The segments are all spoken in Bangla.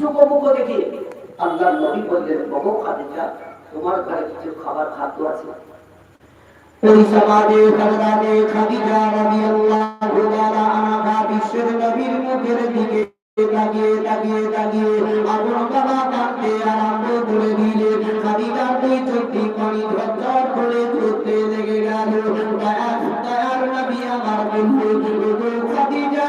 সুখমুখ দেখে আল্লাহ নবী বললেন বহু খাদিজা, তোমার ঘরে কিছু খাবার খাদ্য আছে? ওই সমাজে হযরতে খাদিজা রাদিয়াল্লাহু তাআলা আনহা বিশ্বের নবীর মুখের দিকে তাকিয়ে তাকিয়ে তাকিয়ে আপন বাবা কাঁদতে আরম্ভ করে দিলে খাদিজার দুই চোখটি পানি ঝরঝর করে ঝরতে লেগে গেল। দয়ার নবী আমার বন্ধু খাদিজা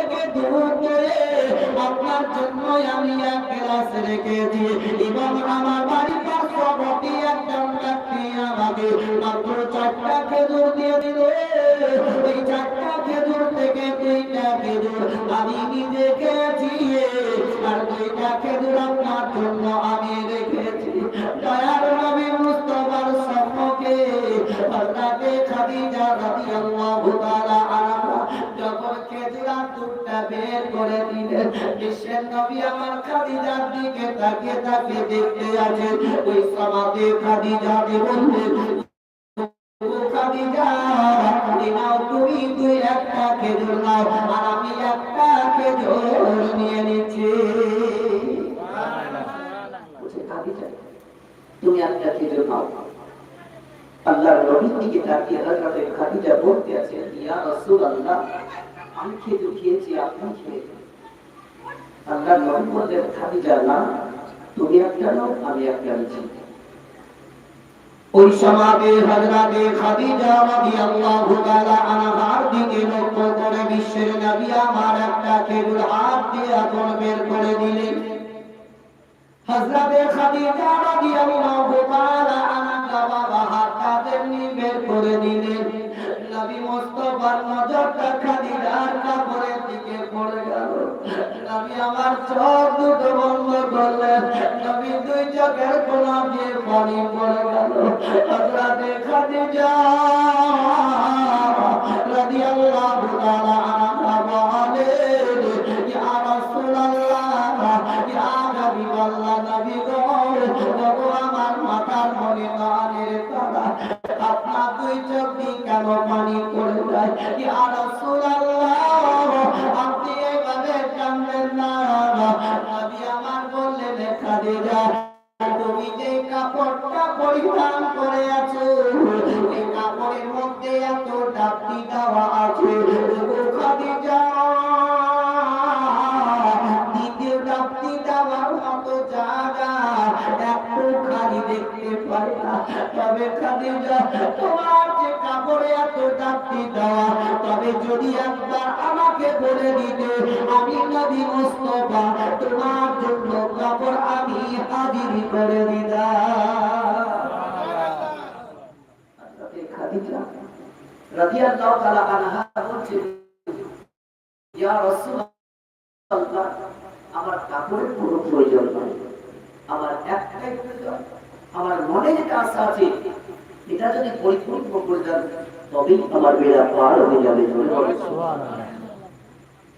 থেকে দূর করে আপনার জন্য আমি এক গ্লাস এবং আমার পার্শ্ববর্তী একজন ব্যক্তি আমাকে মাত্র চারটা খেজুর দিয়ে দিল। চারটা খেজুর থেকে দুইটা খেজুর আমি নিজে খেয়েছি। আর দুইটা খেজুর আপনার জন্য আমি রেখেছি। দয়ার নবী মুস্তফার সম্মুখে খাদিজা খেজুরার বের করে দিলেন বিশ্বের নবী আমার খাদিজার দিকে তাকিয়ে তাকিয়ে দেখতে আছেন ওই সমাজে খাদিজা বললেন খাদিজা তুমি দুই একটা খেজুর নাও। আর আমি একটা খেজুর নিয়ে নিচ্ছি। তুমি একটা খেজুর খাও আল্লাহর নবীর দিকে তাকিয়ে হযরতে খাদিজা বলতে আছেন ইয়া রাসূলুল্লাহ আমি খেজুর খেয়েছি না, তুমি একটা আমি একটা ওই সমাজে হযরতে খাদিজা রাদিয়াল্লাহু তাআলা আনহার দিকে লক্ষ্য করে বিশ্বের নবী আমার একটা খেজুর হাত দিয়ে আপন বের করে দিলেন। খাদিজা নবী আমার চোখ দুটো বন্ধ করলেন নবী দুই চোখের কোনা দিয়ে পানি পড়ে গেল। হযরতে খাদিজা রাদিয়াল্লাহু মাথার মনে নানের তারা, আপনার দুই চোখ দিয়ে কেন পানি পড়ে যায়? ইয়া রাসূলুল্লাহ কাপড়টা পরিধান করে আছো। এই কাপড়ের মধ্যে এত ডাবটি দেওয়া আছে। খাদিজা, দ্বিতীয় ডাবটি দেওয়ার মতো জায়গা একটু খালি দেখতে পাই না। তবে খাদিজা, তোমার যে কাপড়ে এত ডাবটি দেওয়া, তবে যদি একবার আমাকে বলে দিতে, আমি নবী মুস্তফা, তোমার জন্য কাপড় আমি হাজির করে দিলাম হযরতে খাদিজা রাদিয়াল্লাহু তাআলা আনহা বলছেন ইয়া রাসূলুল্লাহ আমার কাপড়ের কোনো প্রয়োজন নাই। আমার একটাই প্রয়োজন আমার মনে যেটা আশা আছে। এটা যদি পরিপূর্ণ করে দেন তবেই আমার বেড়া পার হয়ে যাবে।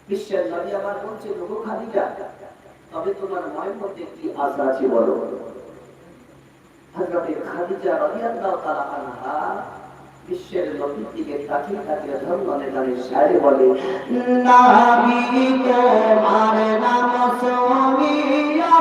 বিশ্বের নবী আমার বলছে লোক খাদিজা তবে তোমার মনের মধ্যে কি আশা আছে বলো? হযরতে খাদিজা রাদিয়াল্লাহু তাআলা আনহা বিশ্বের নবীর দিকে তাকিয়ে তাকিয়ে ধর্মনে গানে শায়রে বলে নাবি তোমার নাম সোমিয়া